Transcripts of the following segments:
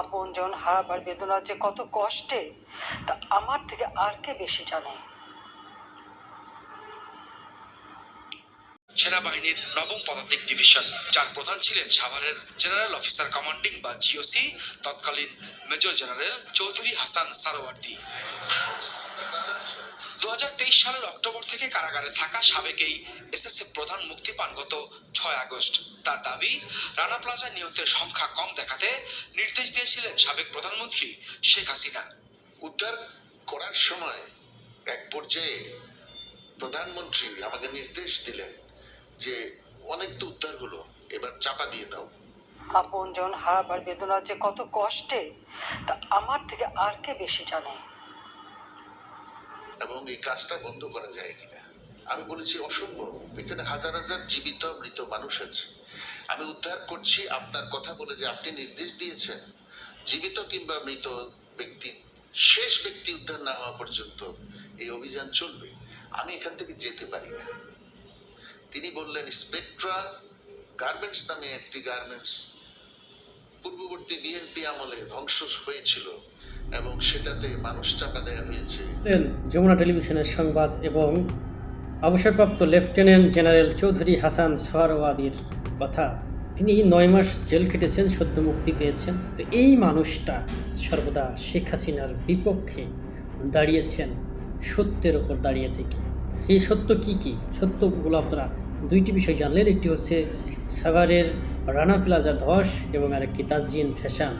আপনজন হারাবার বেদনা যে কত কষ্টে, তা আমার থেকে আর কে বেশি জানে? সেনাবাহিনীর নবম পদাতিক ডিভিশন, যার প্রধান ছিলেন সাভারের জেনারেল অফিসার কমান্ডিং বা জিওসি তৎকালীন মেজর জেনারেল চৌধুরী হাসান সারোয়ার্দী। দু সালের অক্টোবর থেকে কারাগারে থাকা সাবেক এই এসএসএফ প্রধান মুক্তি পান গত ছয় আগস্ট। তার দাবি রানা প্লাজা নিহতের সংখ্যা কম দেখাতে নির্দেশ দিয়েছিলেন সাবেক প্রধানমন্ত্রী শেখ হাসিনা। উদ্ধার করার সময় এক পর্যায়ে প্রধানমন্ত্রী আমাকে নির্দেশ দিলেন যে অনেক তো উদ্ধার হলো এবার চাপা দিয়ে দাও। আপন আপনজন হারাবার বেদনা যে কত কষ্টে তা আমার থেকে আর কে বেশি জানে? এবং এই কাজটা বন্ধ করা যায় কিনা? আমি বলেছি, অসম্ভব। এখানে হাজার হাজার জীবিত মৃত মানুষ আছে। আমি উদ্ধার করছি আপনার কথা বলে যে আপনি নির্দেশ দিয়েছেন, জীবিত কিংবা মৃত ব্যক্তি, শেষ ব্যক্তি উদ্ধার না হওয়া পর্যন্ত এই অভিযান চলবে। আমি এখান থেকে যেতে পারি না। তিনি বললেন, স্পেকট্রা গার্মেন্টস নামে একটি গার্মেন্টস। পূর্ববর্তী বিএনপি আমলে ধ্বংস হয়েছিল এবং সেটাতে মানুষ চাপা দেওয়া হয়েছে। যমুনা টেলিভিশনের সংবাদ এবং অবসরপ্রাপ্ত লেফটেন্যান্ট জেনারেল চৌধুরী হাসান সোহরাওয়াদির কথা। তিনি নয় মাস জেল খেটেছেন, সদ্য মুক্তি পেয়েছেন। তো এই মানুষটা সর্বদা শেখ হাসিনার বিপক্ষে দাঁড়িয়েছেন, সত্যের ওপর দাঁড়িয়ে থেকে। এই সত্য কি কি? সত্যগুলো আপনারা। দুইটি বিষয় জানলেন, একটি হচ্ছে সাভারের রানা প্লাজা ধস এবং আরেকটি তাজিয়ান ফ্যাশন।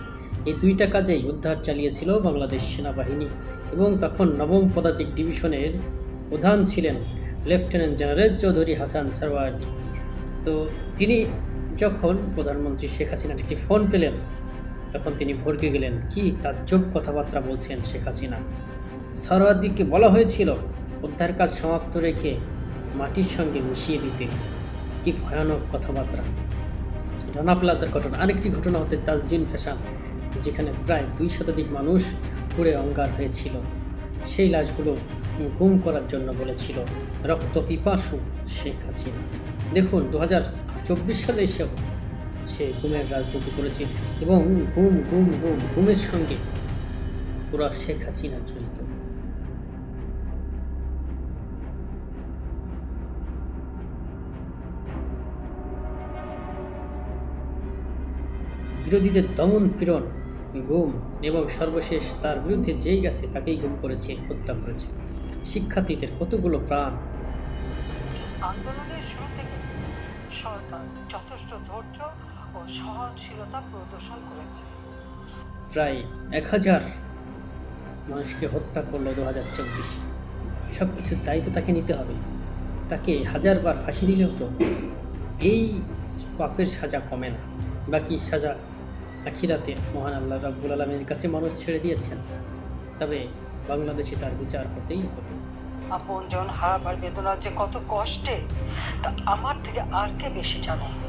এই দুইটা কাজেই উদ্ধার চালিয়েছিল বাংলাদেশ সেনাবাহিনী এবং তখন নবম পদাতিক ডিভিশনের প্রধান ছিলেন লেফটেন্যান্ট জেনারেল চৌধুরী হাসান সারওয়ার্দি তো তিনি যখন প্রধানমন্ত্রী শেখ হাসিনার একটি ফোন পেলেন, তখন তিনি ভরকে গেলেন, কি তাজ্জব কথাবার্তা বলছেন শেখ হাসিনা? সারওয়ার্দিকে বলা হয়েছিল, উদ্ধার কাজ সমাপ্ত রেখে মাটির সঙ্গে মিশিয়ে দিতে। কি ভয়ানক কথাবার্তা। রানা প্লাজার ঘটনা, আরেকটি ঘটনা হচ্ছে তাজরিন ফ্যাশন, যেখানে প্রায় দুই শতাধিক মানুষ পুড়ে অঙ্গার হয়েছিল। সেই লাশগুলো গুম করার জন্য বলেছিল রক্ত পিপাসু শেখ হাসিনা। দেখুন দু চব্বিশ সালে এসেও সে গুমের রাজনীতি করেছে এবং গুম গুম গুম, গুমের সঙ্গে পুরো শেখ হাসিনা জড়িত। বিরোধীদের দমন পীড়ন, গুম এবং সর্বশেষ তার বিরুদ্ধে যেই গেছে তাকেই গুম করেছে, হত্যা করেছে। শিক্ষার্থীদের কতগুলো প্রাণ? আন্দোলনের শুরু থেকে সরকার যথেষ্ট ধৈর্য ও সহনশীলতা প্রদর্শন করেছে। প্রায় এক হাজার মানুষকে হত্যা করল দু হাজার চব্বিশে। সব কিছুর দায়িত্ব তাকে নিতে হবে। তাকে হাজারবার ফাঁসি দিলেও তো এই পাপের সাজা কমে না। বাকি সাজা আখিরাতে মহান আল্লাহ রাব্বুল আলমের কাছে মানুষ ছেড়ে দিয়েছেন। তবে বাংলাদেশে তার বিচার হতেই হবে। আপন আপনজন হারাবার বেদনা যে কত কষ্টে, তা আমার থেকে আর কে বেশি জানে?